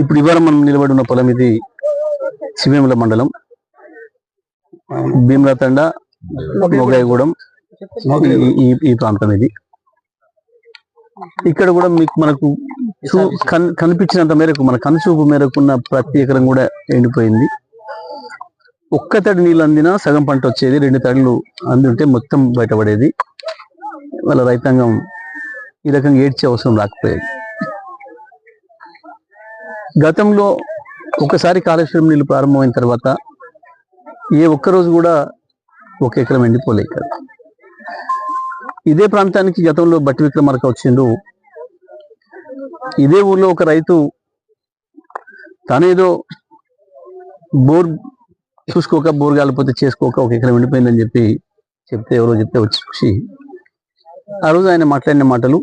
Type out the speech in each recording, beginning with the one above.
ఇప్పుడు ఇవాళ మనం నిలబడి ఉన్న పొలం ఇది శివేముల మండలం. భీమల తండ మొగాయగూడెం ఈ- ఈ ప్రాంతం ఇది. ఇక్కడ కూడా మీకు మనకు కనిపించినంత మేరకు మన కనుచూపు మేరకు ఉన్న ప్రతి ఎకరం కూడా ఎండిపోయింది. ఒక్క తడి నీళ్ళు అందినా సగం పంట వచ్చేది రెండు తడులు అందుంటే మొత్తం బయటపడేది. వాళ్ళ రైతాంగం ఈ రకంగా ఏడ్చే అవసరం రాకపోయేది. గతంలో ఒకసారి కాళేశ్వరం నీళ్ళు ప్రారంభమైన తర్వాత ఏ ఒక్క రోజు కూడా ఒక ఎకరం ఎండిపోలే ఇక్కడ. ఇదే ప్రాంతానికి గతంలో బట్టి విక్రమార్క వచ్చిండు. ఇదే ఊర్లో ఒక రైతు తనేదో బోర్ చూసుకోక బోర్ కాలిపోతే చేసుకోక ఒక ఎకరం ఎండిపోయిందని చెప్పి చెప్తే ఎవరో చెప్తే వచ్చి చూసి ఆ రోజు ఆయన మాట్లాడిన మాటలు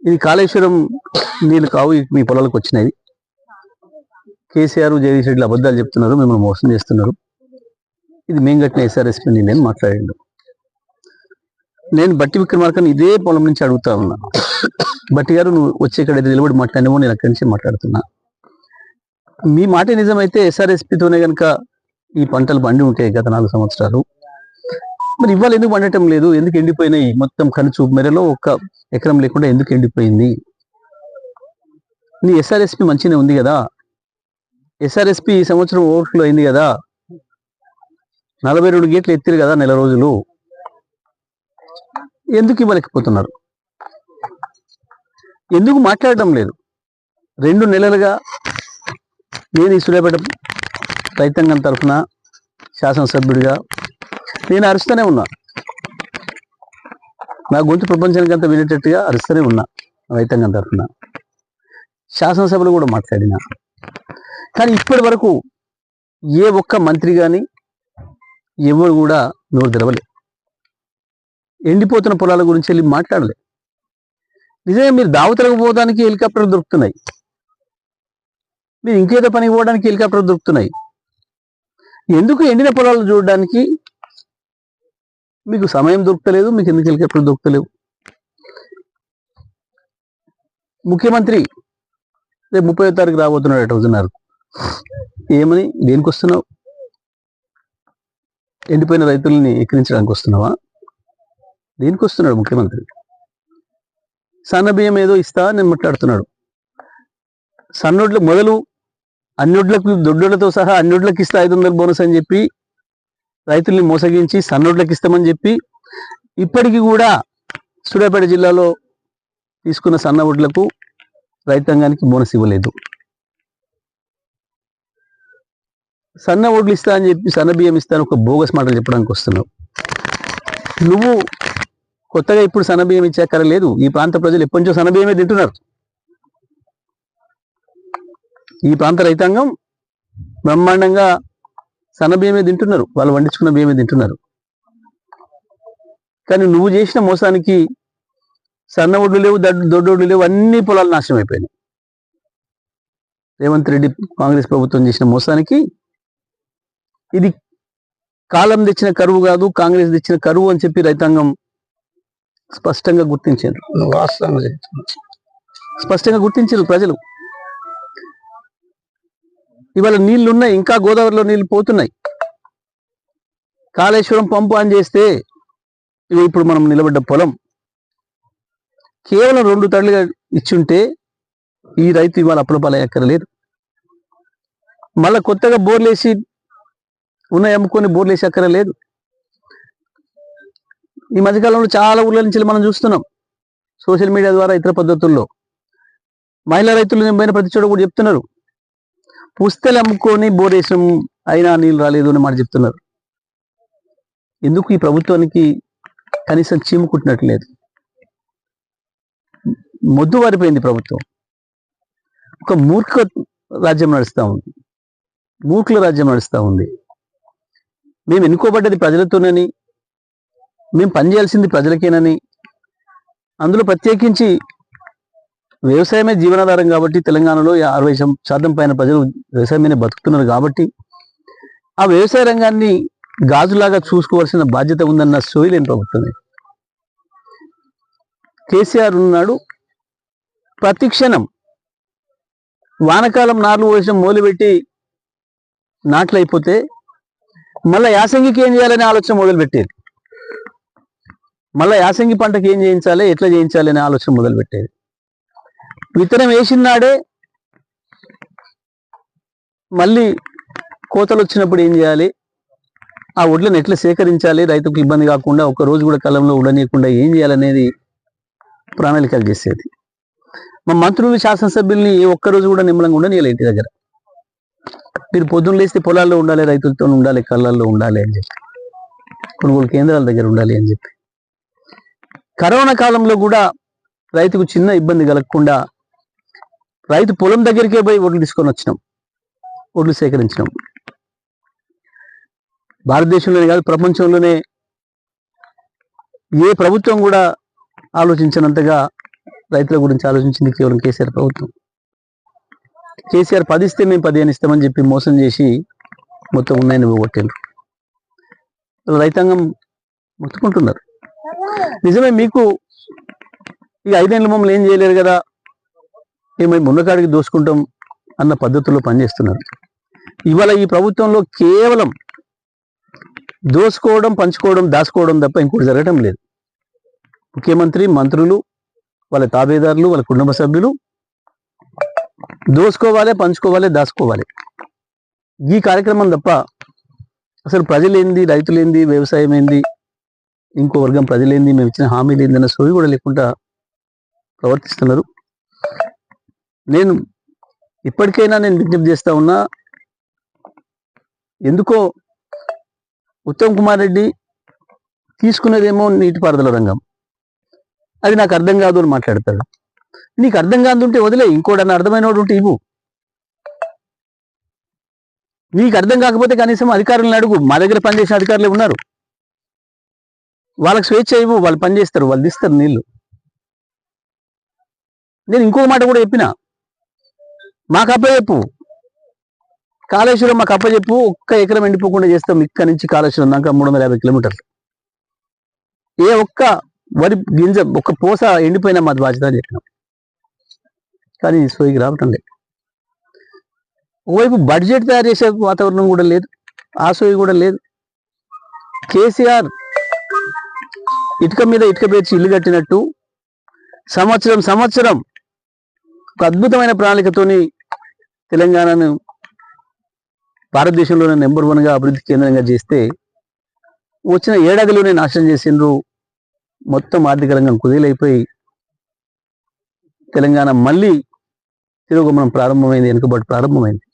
ఇది కాళేశ్వరం నీళ్ళు కావు మీ పొలాలకు వచ్చినాయి. కేసీఆర్ జగదీష్ రెడ్డి అబద్ధాలు చెప్తున్నారు మిమ్మల్ని మోసం చేస్తున్నారు. ఇది మేము కట్టిన ఎస్ఆర్ఎస్పీ నేను మాట్లాడాను మాట్లాడిండు నేను బట్టి విక్రమార్కని ఇదే పొలం నుంచి అడుగుతా ఉన్నా. బట్టి గారు నువ్వు వచ్చి ఇక్కడ నిలబడి మాట్లాడినావో నేను అక్కడి నుంచి మాట్లాడుతున్నా. మీ మాట నిజమైతే ఎస్ఆర్ఎస్పితోనే కనుక ఈ పంటలు పండి ఉంటాయి గత నాలుగు సంవత్సరాలు. మరి ఇవాళ ఎందుకు పండటం లేదు? ఎందుకు ఎండిపోయినాయి? మొత్తం కనుచూపు మెరలో ఒక్క ఎకరం లేకుండా ఎందుకు ఎండిపోయింది? నీ ఎస్ఆర్ఎస్పి మంచిగానే ఉంది కదా. ఎస్ఆర్ఎస్పి ఈ సంవత్సరం ఓవర్ఫ్లో అయింది కదా. నలభై రెండు గేట్లు ఎత్తిరు కదా నెల రోజులు. ఎందుకు ఇవ్వలేకపోతున్నారు? ఎందుకు మాట్లాడటం లేదు? రెండు నెలలుగా నేను ఈ సులేపేట రైతాంగం తరఫున శాసనసభ్యుడిగా నేను అరుస్తూనే ఉన్నా. నా గొంతు ప్రపంచానికి అంతా వినేటట్టుగా అరుస్తూనే ఉన్నా రైతాంగం తరఫున. శాసనసభలో కూడా మాట్లాడినా. కానీ ఇప్పటి వరకు ఏ ఒక్క మంత్రి కానీ ఎవరు కూడా నోరు తెరవలే ఎండిపోతున్న పొలాల గురించి వెళ్ళి మాట్లాడలే. నిజంగా మీరు దావతలకు పోవడానికి హెలికాప్టర్లు దొరుకుతున్నాయి. మీరు ఇంకేదో పనికి పోవడానికి హెలికాప్టర్లు దొరుకుతున్నాయి. ఎందుకు ఎండిన పొలాలు చూడడానికి మీకు సమయం దొరకలేదు మీకు ఎందుకు హెలికాప్టర్లు దొరకలేవు? ముఖ్యమంత్రి రేపు ముప్పై తారీఖు రాబోతున్నాడు అటు ఏమని దేనికి వస్తున్నావు ఎండిపోయిన రైతుల్ని ఎక్కిరించడానికి వస్తున్నావా దేనికి వస్తున్నాడు ముఖ్యమంత్రి? సన్న బియ్యం ఏదో ఇస్తా నేను మాట్లాడుతున్నాడు. సన్నోడ్లు మొదలు అన్నొడ్లకు దొడ్డులతో సహా అన్నొడ్లకు ఇస్తా ఐదు వందల బోనస్ అని చెప్పి రైతుల్ని మోసగించి సన్నోడ్లకు ఇస్తామని చెప్పి ఇప్పటికీ కూడా సూర్యాపేట జిల్లాలో తీసుకున్న సన్న ఒడ్లకు రైతాంగానికి బోనస్ ఇవ్వలేదు. సన్న ఓట్లు ఇస్తా అని చెప్పి సన్న బియ్యం ఇస్తా అని ఒక బోగస్ మాటలు చెప్పడానికి వస్తున్నావు. నువ్వు కొత్తగా ఇప్పుడు సన్న బియ్యం ఇచ్చాకర లేదు. ఈ ప్రాంత ప్రజలు ఎప్పటి నుంచో సన్న బియ్యమే తింటున్నారు. ఈ ప్రాంత రైతాంగం బ్రహ్మాండంగా సన్న బియ్యమే తింటున్నారు. వాళ్ళు వండించుకున్న బియ్యమే తింటున్నారు. కానీ నువ్వు చేసిన మోసానికి సన్న ఒడ్లు లేవు దొడ్డోడ్లు లేవు అన్ని పొలాలు నాశనం అయిపోయినాయి. రేవంత్ రెడ్డి కాంగ్రెస్ ప్రభుత్వం చేసిన మోసానికి ఇది కాలం తెచ్చిన కరువు కాదు కాంగ్రెస్ తెచ్చిన కరువు అని చెప్పి రైతాంగం స్పష్టంగా గుర్తించారు. స్పష్టంగా గుర్తించారు ప్రజలు. ఇవాళ నీళ్ళు ఉన్నాయి ఇంకా గోదావరిలో నీళ్ళు పోతున్నాయి. కాళేశ్వరం పంపు ఆన్ చేస్తే ఇవి ఇప్పుడు మనం నిలబడ్డ పొలం. కేవలం రెండు తడులుగా ఇచ్చుంటే ఈ రైతు ఇవాళ అప్పుల ఎక్కరలేదు మళ్ళా కొత్తగా బోర్లేసి ఉన్నాయి అమ్ముకొని బోర్లేసి అక్కరలేదు ఈ మధ్యకాలంలో చాలా ఊళ్ళ నుంచి మనం చూస్తున్నాం. సోషల్ మీడియా ద్వారా ఇతర పద్ధతుల్లో. మహిళా రైతులు నేను ప్రతి చోట కూడా చెప్తున్నారు. పుస్తలు అమ్ముకొని బోరేసం అయినా నీళ్ళు రాలేదు అని మాట చెప్తున్నారు. ఎందుకు ఈ ప్రభుత్వానికి కనీసం చీము లేదు మొద్దు వారిపోయింది ప్రభుత్వం. ఒక మూర్ఖ రాజ్యం నడుస్తూ ఉంది. మూర్ఖుల రాజ్యం నడుస్తూ ఉంది. మేము ఎన్నుకోబడ్డది ప్రజలతోనని మేము పనిచేయాల్సింది ప్రజలకేనని అందులో ప్రత్యేకించి వ్యవసాయమే జీవనాధారం కాబట్టి తెలంగాణలో అరవై శాతం- శాతం పైన ప్రజలు వ్యవసాయమే బతుకుతున్నారు కాబట్టి ఆ వ్యవసాయ రంగాన్ని గాజులాగా చూసుకోవాల్సిన బాధ్యత ఉందన్న సోయిలేని ప్రభుత్వం కేసీఆర్ ఉన్నాడు ప్రతి క్షణం వానకాలం నార్లు పోసిన మొదలుపెట్టి నాట్లు అయిపోతే మళ్ళీ యాసంగికి ఏం చేయాలనే ఆలోచన మొదలుపెట్టేది. మళ్ళీ యాసంగి పంటకి ఏం చేయించాలి ఎట్లా చేయించాలి అనే ఆలోచన మొదలుపెట్టేది. విత్తనం వేసిన నాడే మళ్ళీ కోతలు వచ్చినప్పుడు ఏం చేయాలి? ఆ వడ్లను ఎట్లా సేకరించాలి? రైతుకు ఇబ్బంది కాకుండా ఒక రోజు కూడా కాలంలో ఉండనీయకుండా ఏం చేయాలనేది ప్రణాళికలు చేసేది. మా మంత్రులు శాసనసభ్యుల్ని ఏ ఒక్క రోజు కూడా నిమ్మలంగా ఉండనీయాలి ఇంటి దగ్గర. మీరు పొద్దున్న లేస్తే పొలాల్లో ఉండాలి రైతులతో ఉండాలి కళ్ళల్లో ఉండాలి అని చెప్పి. కొనుగోలు కేంద్రాల దగ్గర ఉండాలి అని చెప్పి. కరోనా కాలంలో కూడా రైతుకు చిన్న ఇబ్బంది కలగకుండా రైతు పొలం దగ్గరికే పోయి ఓట్లు తీసుకొని వచ్చినాం. ఓట్లు సేకరించినాం. భారతదేశంలోనే కాదు ప్రపంచంలోనే ఏ ప్రభుత్వం కూడా ఆలోచించినంతగా రైతుల గురించి ఆలోచించింది కేవలం కేసీఆర్ ప్రభుత్వం. కేసీఆర్ పదిస్తే మేము పదిహేను ఇస్తామని చెప్పి మోసం చేసి మొత్తం ఉన్నాయని పోగొట్టిండ్రు. రైతాంగం మొత్తుకుంటున్నారు. నిజమే మీకు ఈ ఐదేళ్ళు మమ్మల్ని ఏం చేయలేరు కదా? మేము మున్నకాడికి దోసుకుంటాం అన్న పద్ధతుల్లో పనిచేస్తున్నారు. ఇవాళ ఈ ప్రభుత్వంలో కేవలం దోసుకోవడం పంచుకోవడం దాచుకోవడం తప్ప ఇంకోటి జరగడం లేదు. ముఖ్యమంత్రి మంత్రులు వాళ్ళ తాబేదారులు వాళ్ళ కుటుంబ సభ్యులు దోసుకోవాలి పంచుకోవాలి దాచుకోవాలి. ఈ కార్యక్రమం తప్ప అసలు ప్రజలేంది రైతులేంది వ్యవసాయం ఏంది ఇంకో వర్గం ప్రజలేంది మేము ఇచ్చిన హామీలు ఏందన్న సోయి కూడా లేకుండా ప్రవర్తిస్తున్నారు. నేను ఇప్పటికైనా నేను విజ్ఞప్తి చేస్తా ఉన్నా ఎందుకో ఉత్తమ్ కుమార్ రెడ్డి తీసుకునేదేమో నీటిపారుదల రంగం. అది నాకు అర్థం కాదు అని మాట్లాడతాడు నీకు అర్థం కాదుంటే వదిలే ఇంకోడన్నా అర్థమైన వాడు ఉంటే ఇవ్వు. నీకు అర్థం కాకపోతే కనీసం అధికారులను అడుగు. మా దగ్గర పనిచేసిన అధికారులు ఉన్నారు. వాళ్ళకి స్వేచ్ఛ ఇవ్వు వాళ్ళు పని చేస్తారు వాళ్ళు తీస్తారు నీళ్ళు. నేను ఇంకో మాట కూడా చెప్పిన. మాకు అప్పచెప్పు కాళేశ్వరం మాకు అప్పచెప్పు ఒక్క ఎకరం ఎండిపోకుండా చేస్తాం. ఇక్కడ నుంచి కాళేశ్వరం దాకా మూడు వందల యాభై కిలోమీటర్లు. ఏ ఒక్క వరి గింజ ఒక్క పూస ఎండిపోయినా మాది బాధ్యత అని చెప్పినాం. కానీ సోయికి రావటం లేదు. ఒకవైపు బడ్జెట్ తయారు చేసే వాతావరణం కూడా లేదు. ఆ సోయి కూడా లేదు. కేసీఆర్ ఇటుక మీద ఇటుక పేర్చి ఇల్లు కట్టినట్టు సంవత్సరం సంవత్సరం ఒక అద్భుతమైన ప్రణాళికతోని తెలంగాణను భారతదేశంలోనే నెంబర్ వన్గా అభివృద్ధి కేంద్రంగా చేస్తే వచ్చిన ఏడాదిలోనే నాశనం చేసిండ్రు. మొత్తం ఆర్థిక రంగం కుదేలైపోయి తెలంగాణ మళ్ళీ తిరుగుమనం ప్రారంభమైంది వెనుకబడి ప్రారంభమైంది.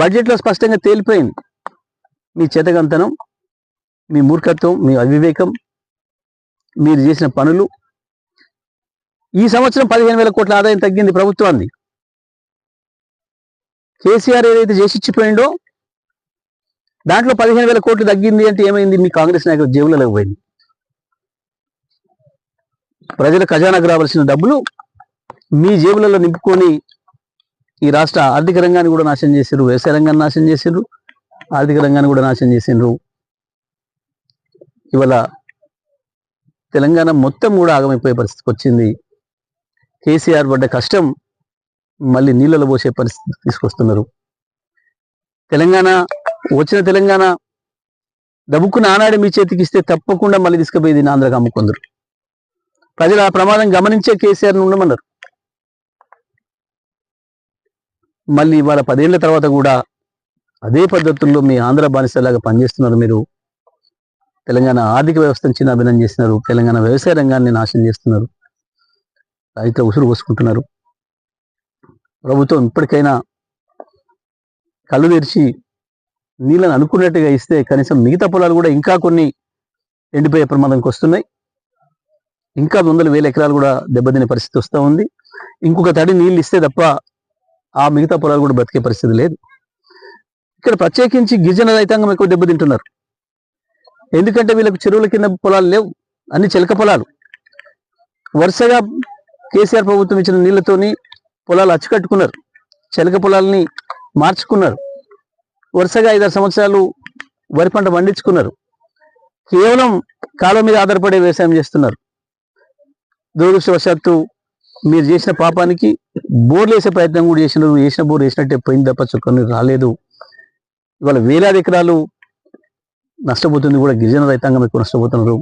బడ్జెట్లో స్పష్టంగా తేలిపోయింది. మీ చేతగంతనం మీ మూర్ఖత్వం మీ అవివేకం మీరు చేసిన పనులు. ఈ సంవత్సరం పదిహేను వేల కోట్ల ఆదాయం తగ్గింది ప్రభుత్వాన్ని. కేసీఆర్ ఏదైతే చేసిచ్చిపోయిండో దాంట్లో పదిహేను వేల కోట్లు తగ్గింది అంటే ఏమైంది? మీ కాంగ్రెస్ నాయకులు జేబులలోకి పోయింది ప్రజల ఖజానాకు రావాల్సిన డబ్బులు మీ జేబులలో నింపుకొని ఈ రాష్ట్ర ఆర్థిక రంగాన్ని కూడా నాశనం చేసిండ్రు వ్యవసాయ రంగాన్ని నాశనం చేసిండ్రు ఆర్థిక రంగాన్ని కూడా నాశనం చేసిండ్రు ఇవాళ తెలంగాణ మొత్తం కూడా ఆగమైపోయే పరిస్థితికి వచ్చింది. కేసీఆర్ పడ్డ కష్టం మళ్ళీ నీళ్ళలో పోసే పరిస్థితి తీసుకొస్తున్నారు. తెలంగాణ వచ్చిన తెలంగాణ దబుక్కున ఆనాడు మీ చేతికి ఇస్తే తప్పకుండా మళ్ళీ తీసుకుపోయేది దీన్ని అమ్ముకుందరు. ప్రజలు ఆ ప్రమాదం గమనించే కేసీఆర్ ఉండమన్నారు. మళ్ళీ ఇవాళ పదేళ్ళ తర్వాత కూడా అదే పద్ధతుల్లో మీ ఆంధ్ర బానిసలాగా పనిచేస్తున్నారు మీరు. తెలంగాణ ఆర్థిక వ్యవస్థను చిన్న అభినందన చేస్తున్నారు. తెలంగాణ వ్యవసాయ రంగాన్ని నాశనం చేస్తున్నారు. రైతుల ఉసురు పోసుకుంటున్నారు. ప్రభుత్వం ఇప్పటికైనా కళ్ళు తెరిచి నీళ్ళని అనుకున్నట్టుగా ఇస్తే కనీసం మిగతా పొలాలు కూడా ఇంకా కొన్ని ఎండిపోయే ప్రమాదంకి వస్తున్నాయి. ఇంకా వందల వేల ఎకరాలు కూడా దెబ్బతినే పరిస్థితి వస్తూ ఉంది. ఇంకొక తడి నీళ్ళు ఇస్తే తప్ప ఆ మిగతా పొలాలు కూడా బతికే పరిస్థితి లేదు. ఇక్కడ ప్రత్యేకించి గిరిజన రైతాంగం ఎక్కువ దెబ్బతింటున్నారు. ఎందుకంటే వీళ్ళకు చెరువుల కింద పొలాలు లేవు. అన్ని చిలక పొలాలు. వరుసగా కేసీఆర్ ప్రభుత్వం ఇచ్చిన నీళ్ళతోని పొలాలు అచ్చుకట్టుకున్నారు. చిలక పొలాలని మార్చుకున్నారు. వరుసగా ఐదారు సంవత్సరాలు వరి పంట పండించుకున్నారు. కేవలం కాలం మీద ఆధారపడే వ్యవసాయం చేస్తున్నారు. దురదృష్టవశాత్తు మీరు చేసిన పాపానికి బోర్లు వేసే ప్రయత్నం కూడా చేసినారు. వేసిన బోర్ వేసినట్టే పోయింది తప్ప చుక్కని రాలేదు. ఇవాళ వేలాది ఎకరాలు నష్టపోతుంది కూడా గిరిజన రైతాంగం ఎక్కువ నష్టపోతున్నారు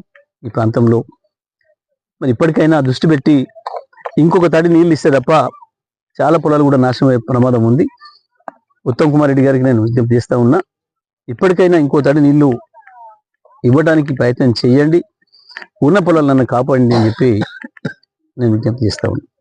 ఈ ప్రాంతంలో. మరి ఇప్పటికైనా దృష్టి పెట్టి ఇంకొక తడి నీళ్ళు ఇస్తే తప్ప చాలా పొలాలు కూడా నాశనం అయ్యే ప్రమాదం ఉంది. ఉత్తమ్ కుమార్ రెడ్డి గారికి నేను విజ్ఞప్తి చేస్తా ఉన్నా ఇప్పటికైనా ఇంకో తడి నీళ్ళు ఇవ్వడానికి ప్రయత్నం చేయండి. ఉన్న పొలాలను కాపాడండి అని చెప్పి నేను విజ్ఞప్తి చేస్తా ఉన్నా.